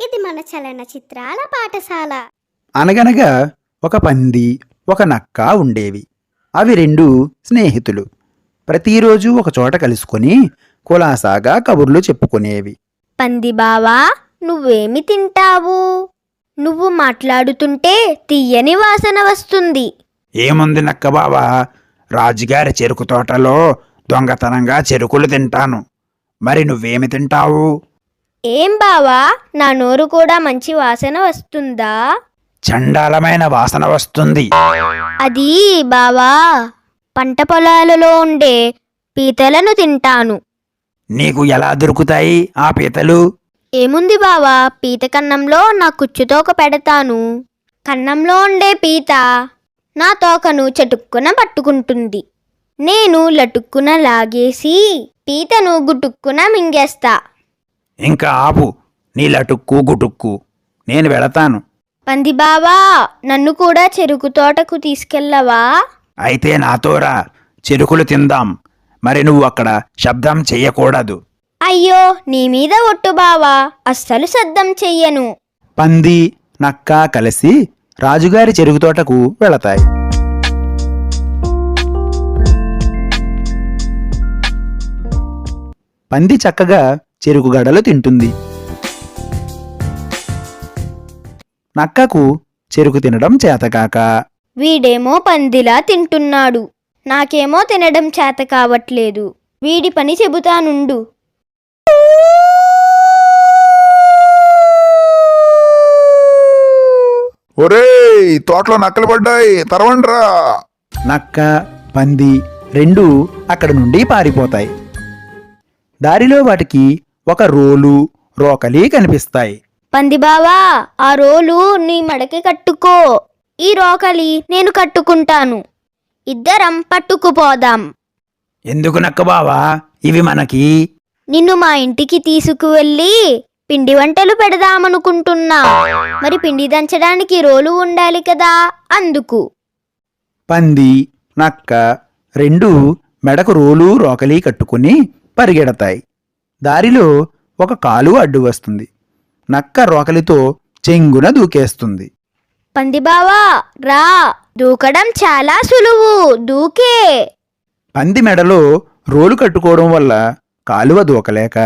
ఇది మన చలన చిత్రాల పాఠశాల. అనగనగా ఒక పంది ఒక నక్క ఉండేవి. అవి రెండు స్నేహితులు. ప్రతిరోజు ఒక చోట కలుసుకొని కులాసాగా కబుర్లు చెప్పుకునేవి. పంది బావా నువ్వేమి తింటావు? నువ్వు మాట్లాడుతుంటే తీయని వాసన వస్తుంది. ఏముంది నక్క బావా? రాజుగారి చెరుకు తోటలో దొంగతనంగా చెరుకులు తింటాను. మరి నువ్వేమి తింటావు? ఏం బావా? నా నోరు కూడా మంచి వాసన వస్తుందా? చండాలమైన వాసన వస్తుంది. అది బావా పంట పొలాలలో ఉండే పీతలను తింటాను. నీకు ఎలా దొరుకుతాయి ఆ పీతలు? ఏముంది బావా పీత కన్నంలో నా కుచ్చుతోక పెడతాను. కన్నంలో ఉండే పీత నా తోకను చటుక్కున పట్టుకుంటుంది. నేను లటుక్కున లాగేసి పీతను గుటుక్కున మింగేస్తా. ఇంకా ఆపు నీ లటుక్కు గుటుక్కు నేను వెళతాను. పంది బావా నన్ను కూడా చెరుకు తోటకు తీసుకెళ్ళవా? అయితే నాతోరా చెరుకులు తిందాం. మరి నువ్వు అక్కడ శబ్దం చెయ్యకూడదు. అయ్యో నీ మీద ఒట్టు బావా అస్సలు సద్దం చెయ్యను. పంది నక్క కలిసి రాజుగారి చెరుకు తోటకు వెళతాయి. పంది చక్కగా చెరుకు గడలు తింటుంది. నక్కకు చెరుకు తినడం చేతకాక. వీడేమో పందిలా తింటున్నాడు. నాకేమో తినడం చేత కావట్లేదు. వీడి పని చెబుతానుండు. ఒరేయ్ తోటలో నక్కలు పడ్డాయి. తరవండ్రా. నక్క పంది రెండు అక్కడి నుండి పారిపోతాయి. దారిలో వాటికి ఒక రోలు రోకలి కనిపిస్తాయి. పంది బావా ఆ రోలు నీ మడకి కట్టుకో. ఈ రోకలి నేను కట్టుకుంటాను. ఇద్దరం పట్టుకుపోదాం. ఎందుకు నక్క బావా? ఇవి మనకి. నిన్ను మా ఇంటికి తీసుకువెళ్ళి పిండి వంటలు పెడదామనుకుంటున్నా. మరి పిండి దంచడానికి రోలు ఉండాలి కదా అందుకు. పంది నక్క రెండు మెడకు రోలు రోకలి కట్టుకుని పరిగెడతాయి. దారిలో ఒక కాలు అడ్డు వస్తుంది. నక్క రోకలితో చెంగున దూకేస్తుంది. పంది బావా రా! దూకడం చాలా సులువు దూకే! పంది మెడలో రోలు కట్టుకోవడం వల్ల కాలువ దూకలేక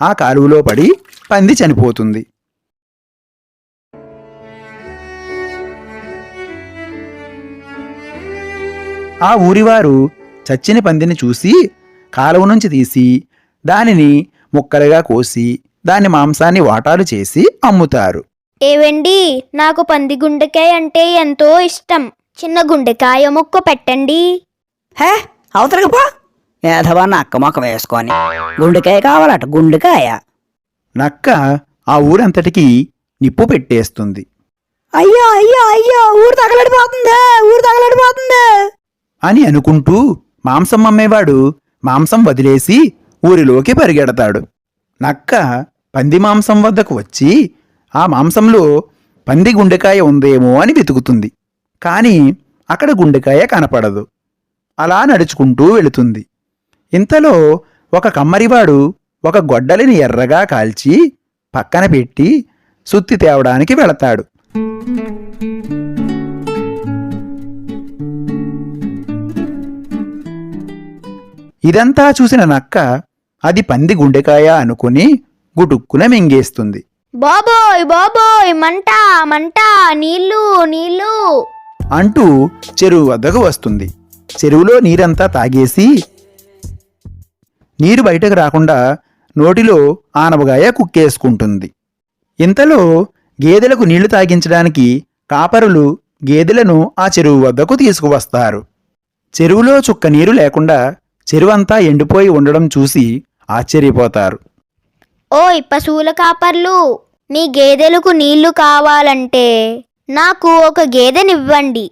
ఆ కాలువలో పడి పంది చనిపోతుంది. ఆ ఊరివారు చచ్చిన పందిని చూసి కాలువ నుంచి తీసి దానిని ముక్కలుగా కోసి దాని మాంసాన్ని వాటాలు చేసి అమ్ముతారు. ఏవండి? నాకు పంది గుండెకాయ అంటే ఎంతో ఇష్టం. చిన్న గుండెకాయ ముక్క పెట్టండి. హే అవతలకి పో. ఏధవా నక్క మొక్క వేసుకొని. గుండెకాయ కావాలట గుండెకాయ. నక్క ఆ ఊరంతటికి నిప్పు పెట్టేస్తుంది. అయ్యో అయ్యో అయ్యో ఊరు తగలడిపోతుంది ఊరు తగలడిపోతుంది. అని అనుకుంటూ మాంసం అమ్మేవాడు మాంసం వదిలేసి ఊరిలోకి పరిగెడతాడు. నక్క పంది మాంసం వద్దకు వచ్చి ఆ మాంసంలో పంది గుండెకాయ ఉందేమో అని వెతుకుతుంది. కానీ అక్కడ గుండెకాయ కనపడదు. అలా నడుచుకుంటూ వెళుతుంది. ఇంతలో ఒక కమ్మరివాడు ఒక గొడ్డలిని ఎర్రగా కాల్చి పక్కన పెట్టి సుత్తి తేవడానికి వెళతాడు. ఇదంతా చూసిన నక్క అది పంది గుండెకాయ అనుకుని గుటుక్కున మింగేస్తుంది. బాబోయ్ బాబోయ్ మంట మంట నీళ్ళు నీళ్ళు. అంటూ చెరువు వద్దకు వస్తుంది. చెరువులో నీరంతా తాగేసి నీరు బయటకు రాకుండా నోటిలో ఆనవగాయ కుక్కేసుకుంటుంది. ఇంతలో గేదెలకు నీళ్ళు తాగించడానికి కాపరులు గేదెలను ఆ చెరువు వద్దకు తీసుకువస్తారు. చెరువులో చుక్క నీరు లేకుండా చెరువంతా ఎండిపోయి ఉండడం చూసి ఆశ్చర్యపోతారు. ఓయ్ పశువుల కాపర్లు మీ గేదెలకు నీళ్ళు కావాలంటే నాకు ఒక గేదెనివ్వండి.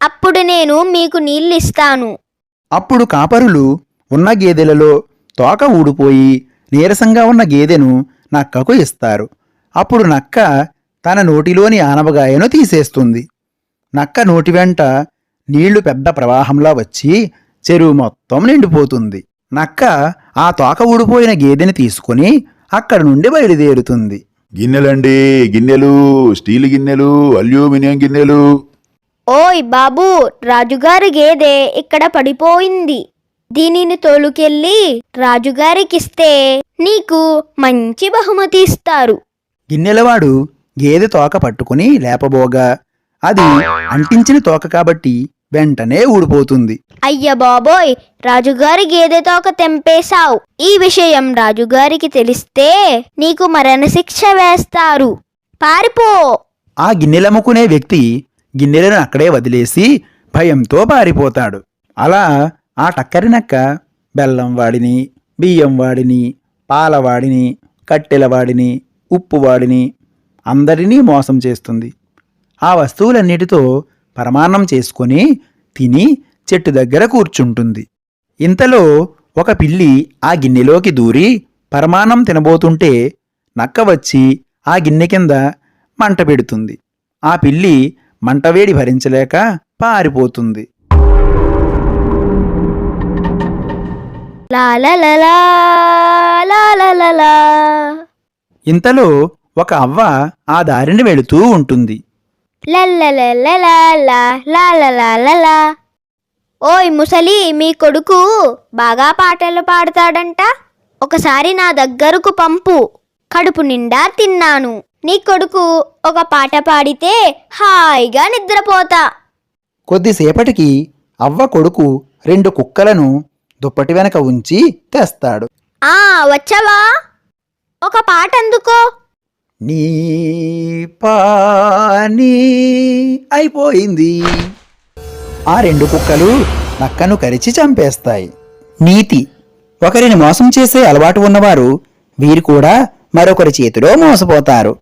అప్పుడు నేను మీకు నీళ్ళు ఇస్తాను అప్పుడు కాపరులు ఉన్న గేదెలలో తోక ఊడిపోయి నీరసంగా ఉన్న గేదెను నక్కకు ఇస్తారు. అప్పుడు నక్క తన నోటిలోని ఆనవగాయను తీసేస్తుంది. నక్క నోటి వెంట నీళ్ళు పెద్ద ప్రవాహంలా వచ్చి చెరువు మొత్తం నిండిపోతుంది. నక్క ఆ తోక ఊడిపోయిన గేదెని తీసుకుని అక్కడి నుండి బయలుదేరుతుంది. గిన్నెలండి గిన్నెలు స్టీల్ గిన్నెలు అల్యూమినియం గిన్నెలు. ఓయ్ బాబు రాజుగారి గేదె ఇక్కడ పడిపోయింది. దీనిని తోలుకెళ్ళి రాజుగారికిస్తే నీకు మంచి బహుమతి ఇస్తారు. గిన్నెలవాడు గేదె తోక పట్టుకుని లేపబోగా. అది అంటించిన తోక కాబట్టి వెంటనే ఊడిపోతుంది. అయ్య బాబోయ్ రాజుగారి గేదె తోక తెంపేశావు? ఈ విషయం రాజుగారికి తెలిస్తే నీకు మరణశిక్ష వేస్తారు. పారిపో. ఆ గిన్నెలమ్ముకునే వ్యక్తి గిన్నెలను అక్కడే వదిలేసి భయంతో పారిపోతాడు. అలా ఆ టక్కరి నక్క బెల్లం వాడిని బియ్యం వాడిని పాల వాడిని కట్టెల వాడిని ఉప్పు వాడిని అందరినీ మోసం చేస్తుంది. ఆ వస్తువులన్నిటితో పరమాన్నం చేసుకొని తిని చెట్టు దగ్గర కూర్చుంటుంది. ఇంతలో ఒక పిల్లి ఆ గిన్నెలోకి దూరి పరమాన్నం తినబోతుంటే నక్క వచ్చి ఆ గిన్నె కింద మంట పెడుతుంది. ఆ పిల్లి మంటవేడి భరించలేక పారిపోతుంది. ఇంతలో ఒక అవ్వ ఆ దారిని వెళుతూ ఉంటుంది. లల్లలలలాలా, లాలలాలలా. ఓయ్ ముసలి మీ కొడుకు బాగా పాటలు పాడతాడంట. ఒకసారి నా దగ్గరకు పంపు. కడుపు నిండా తిన్నాను. నీ కొడుకు ఒక పాట పాడితే హాయిగా నిద్రపోతా. కొద్దిసేపటికి అవ్వ కొడుకు రెండు కుక్కలను దుప్పటి వెనక ఉంచి తెస్తాడు. ఆ వచ్చావా? ఒక పాట అందుకో నీ పాని అయిపోయింది. ఆ రెండు కుక్కలు నక్కను కరిచి చంపేస్తాయి. నీతి. ఒకరిని మోసం చేసే అలవాటు ఉన్నవారు వీరు కూడా మరొకరి చేతిలో మోసపోతారు.